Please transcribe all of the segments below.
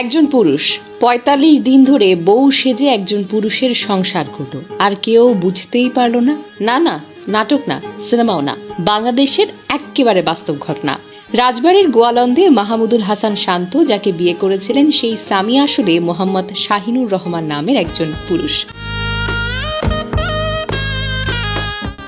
একজন পুরুষ। পঁয়তাল্লিশ দিন ধরে বউ সেজে একজন পুরুষের সংসার করল আর কেউ বুঝতেই পারল না। না না, নাটক না, সিনেমাও না। বাংলাদেশের এক্কেবারে বাস্তব ঘটনা। রাজবাড়ির গোয়ালন্দে মাহমুদুল হাসান শান্ত, যাকে বিয়ে করেছিলেন সেই সামি আসলে মোহাম্মদ শাহিনুর রহমান নামের একজন পুরুষ।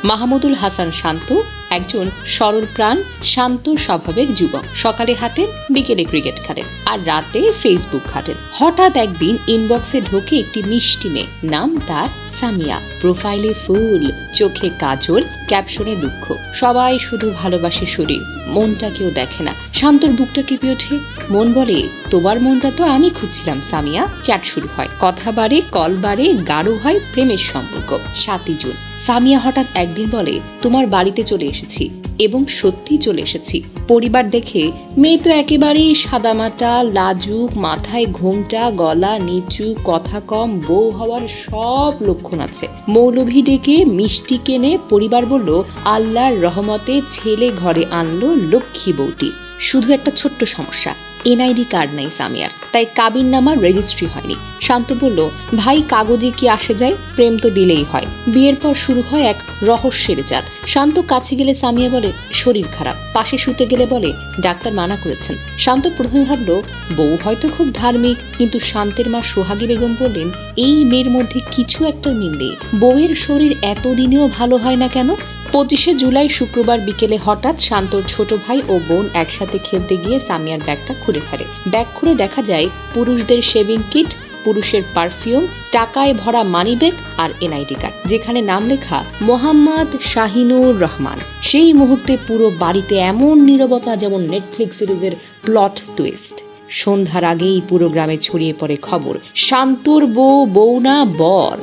মাহমুদুল হাসান শান্ত একজন সরল প্রাণ, শান্ত স্বভাবের যুবক। সকালে হাঁটেন বিকেলে ক্রিকেট খেলেন আর রাতে ফেসবুক ঘাটেন হঠাৎ একদিন ইনবক্সে ঢোকে একটি মিষ্টি মেয়ে। নাম তার সামিয়া। প্রোফাইলে ফুল, চোখে কাজল, ক্যাপশনে দুঃখ। সবাই শুধু ভালোবাসে শরীর, মনটা কেউ দেখে না। শান্তর বুকটা কেঁপে ওঠে। মন বলে, তোমার মনটা তো আমি খুঁজছিলাম, সামিয়া। চ্যাট শুরু হয়। কথা বাড়ে, কল বাড়ে, গাঢ় হয় প্রেমের সম্পর্ক। সাতই জুন। সামিয়া হঠাৎ একদিন বলে, তোমার বাড়িতে চলে এসেছি এবং সত্যি চলে এসেছি। পরিবার দেখে মেয়ে তো একেবারেই সাদামাটা, লাজুক, মাথায় ঘোমটা, গলা নিচু, কথা কম, বউ হওয়ার সব লক্ষণ আছে। মৌলভী ডেকে মিষ্টি কেনে পরিবার বলল, আল্লাহর রহমতে ছেলে ঘরে আনলো লক্ষ্মী বউটি শুধু একটা ছোট্ট সমস্যা। এনআইডি কার্ড নাই সামিয়ার। তাই কাবিন নামার রেজিস্ট্রি হয়নি। শান্ত বলল, ভাই, কাগজে কি আসে যায়? প্রেম তো দিলেই হয়। বিয়ের পর শুরু হয় এক রহস্যের জাল শান্ত কাছে গেলে সামিয়া বলে, শরীর খারাপ। পাশে শুতে গেলে বলে, ডাক্তার মানা করেছেন। শান্ত প্রথমে ভাবলো, বউ হয়তো খুব ধার্মিক, কিন্তু শান্তের মা সোহাগী বেগম বললেন, এই মেয়ের মধ্যে কিছু একটা মিল নেই। বউয়ের শরীর এতদিনেও ভালো হয় না কেন? পঁচিশে জুলাই শুক্রবার বিকেলে হঠাৎ শান্তর ছোট ভাই ও বোন একসাথে খেলতে গিয়ে সামিয়ার ব্যাগটা খুলে ফেলে। ব্যাগ খুলে দেখা যায় পুরুষদের শেভিং কিট, পুরুষের পারফিউম, টাকায় ভরা মানিব্যাগ আর এনআইডি কার্ড, যেখানে নাম লেখা মোহাম্মদ শাহিনুর রহমান। সেই মুহূর্তে পুরো বাড়িতে এমন নীরবতা যেমন নেটফ্লিক্স সিরিজের প্লট টুইস্ট সন্ধ্যার আগেই পুরো গ্রামে ছড়িয়ে পড়ে খবর, শান্তর বউ বউনা বর।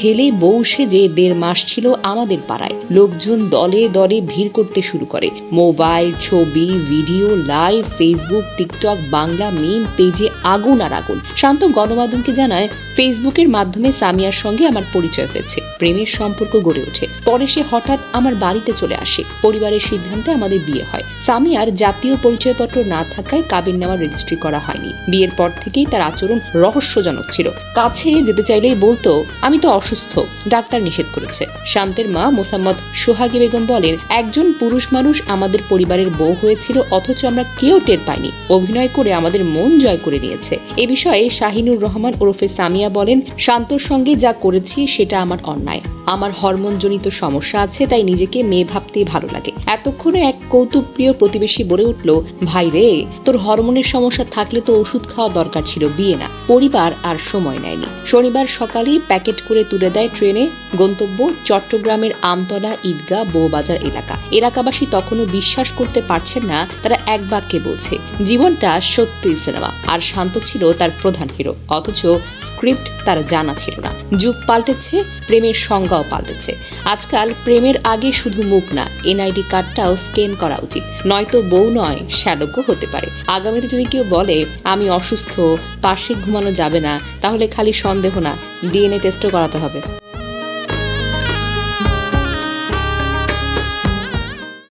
ছেলে বউ সেজে দেড় মাস ছিল আমাদের পাড়ায়। লোকজন দলে দলে ভিড় করতে শুরু করে। মোবাইল, ছবি, video, live, Facebook, TikTok, Bangla, meme, পেজে আগুন আর আগুন। শান্ত গণমাধ্যমকে জানায়, ফেসবুকের মাধ্যমে সামিয়ার সঙ্গে আমার পরিচয় হয়েছে। প্রেমের সম্পর্ক গড়ে ওঠে। পরে সে হঠাৎ আমার বাড়িতে চলে আসে। পরিবারের সিদ্ধান্তে আমাদের বিয়ে হয়। সামিয়ার জাতীয় পরিচয়পত্র না থাকায় কাবিন নেওয়ার রেজিস্ট্রি করা হয়নি। বিয়ের পর থেকেই তার আচরণ রহস্যজনক ছিল। কাছে যেতে চাইলেই বলতো, আমি তো অসুস্থ। ডাক্তার নিষেধ করেছে। শান্তের মা মোসাম্মদ সোহাগী বেগম বলেন, একজন পুরুষ মানুষ আমাদের পরিবারের বউ হয়েছিল, অথচ আমরা কেউ টের পাইনি। অভিনয় করে আমাদের মন জয় করে নিয়েছে। এ বিষয়ে শাহিনুর রহমান ওরফে সামিয়া বলেন, শান্তর সঙ্গে যা করেছি সেটা আমার অন্যায়। আমার হরমোনজনিত সমস্যা আছে, তাই নিজেকে মেয়ে ভাবতেই ভালো লাগে। এতক্ষণে এক কৌতুকপ্রিয় প্রতিবেশী বলে উঠল, ভাই রে, তোর হরমোনের সমস্যা থাকলে তো ওষুধ খাওয়া দরকার ছিল, বিয়ে না। পরিবার আর সময় নেয়নি। শনিবার সকালেই প্যাকেট করে তুলে দেয় ট্রেনে। গন্তব্য চট্টগ্রামের আমতলা ঈদগাহ বউবাজার এলাকা। এলাকাবাসী তখনও বিশ্বাস করতে পারছেন না, তারা এক বাক্যে বলছে, জীবনটা সত্যিই সিনেমা। আর শান্ত ছিল তার প্রধান হিরো। অথচ স্ক্রিপ্ট তার জানা ছিল না। যুগ পাল্টেছে, প্রেমের সংজ্ঞাও পাল্টেছে। আজকাল প্রেমের আগে শুধু মুখ না, এনআইডি কার্ডটাও স্ক্যান করা উচিত। নয়তো বউ নয়, শ্যালকও হতে পারে। আগামীতে যদি কেউ বলে, আমি অসুস্থ পাশে ঘুমানো যাবে না তাহলে খালি সন্দেহ না ডিএনএ টেস্টও করাতে হবে।